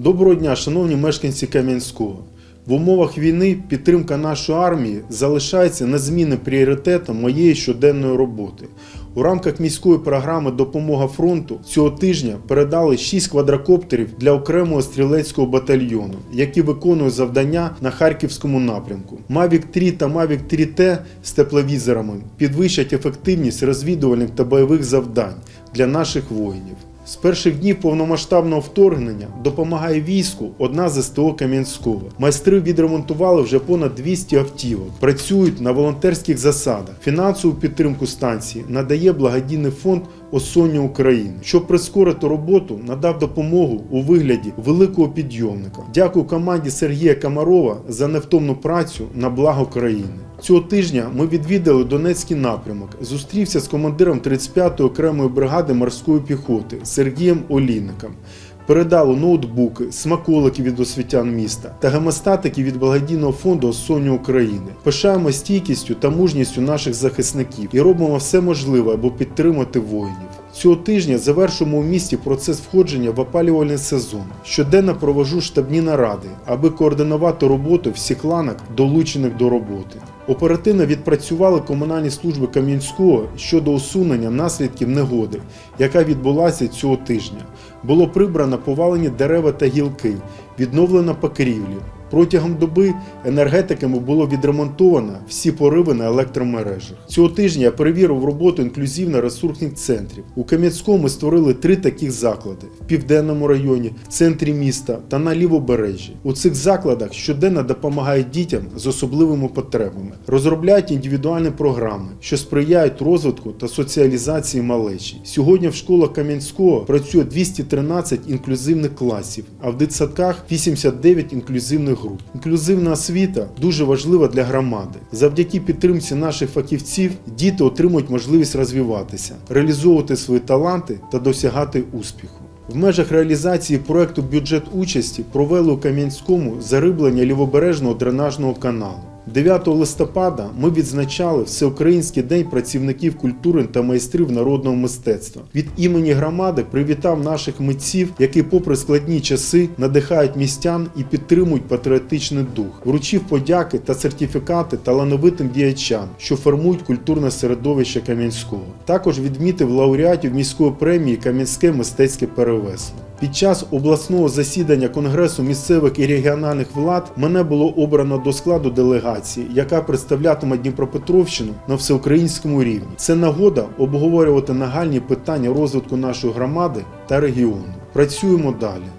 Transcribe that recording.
Доброго дня, шановні мешканці Кам'янського. В умовах війни підтримка нашої армії залишається незмінним пріоритетом моєї щоденної роботи. У рамках міської програми Допомога фронту цього тижня передали 6 квадрокоптерів для окремого стрілецького батальйону, які виконують завдання на харківському напрямку. Mavic 3 та Mavic 3T з тепловізорами підвищать ефективність розвідувальних та бойових завдань для наших воїнів. З перших днів повномасштабного вторгнення допомагає війську одна з СТО Кам'янського. Майстри відремонтували вже понад 200 автівок, працюють на волонтерських засадах. Фінансову підтримку станції надає благодійний фонд Осоння України. Щоб прискорити роботу, надав допомогу у вигляді великого підйомника. Дякую команді Сергія Камарова за невтомну працю на благо країни. Цього тижня ми відвідали Донецький напрямок. Зустрівся з командиром 35-ї окремої бригади морської піхоти Сергієм Олійником. Передали ноутбуки, смаколики від освітян міста та гемостатики від благодійного фонду Осоння України. Пишаємо стійкістю та мужністю наших захисників і робимо все можливе, аби підтримати воїнів. Цього тижня завершуємо у місті процес входження в опалювальний сезон. Щоденно провожу штабні наради, аби координувати роботу всіх ланок, долучених до роботи. Оперативно відпрацювали комунальні служби Кам'янського щодо усунення наслідків негоди, яка відбулася цього тижня. Було прибрано повалені дерева та гілки, відновлено покрівлі. Протягом доби енергетиками було відремонтовано всі пориви на електромережах. Цього тижня я перевірив роботу інклюзивно-ресурсних центрів. У Кам'янському створили три таких заклади: в південному районі, в центрі міста та на лівобережжі. У цих закладах щоденно допомагають дітям з особливими потребами, розробляють індивідуальні програми, що сприяють розвитку та соціалізації малечі. Сьогодні в школах Кам'янського працює 213 інклюзивних класів, а в дитсадках 89 інклюзивних груп. Інклюзивна освіта дуже важлива для громади. Завдяки підтримці наших фахівців діти отримують можливість розвиватися, реалізовувати свої таланти та досягати успіху. В межах реалізації проекту бюджет участі провели у Кам'янському зариблення лівобережного дренажного каналу. 9 листопада ми відзначали Всеукраїнський день працівників культури та майстрів народного мистецтва. Від імені громади привітав наших митців, які, попри складні часи, надихають містян і підтримують патріотичний дух. Вручив подяки та сертифікати талановитим діячам, що формують культурне середовище Кам'янського. Також відмітив лауреатів міської премії Кам'янське мистецьке перевесло. Під час обласного засідання Конгресу місцевих і регіональних влад мене було обрано до складу делегації, яка представлятиме Дніпропетровщину на всеукраїнському рівні. Це нагода обговорювати нагальні питання розвитку нашої громади та регіону. Працюємо далі.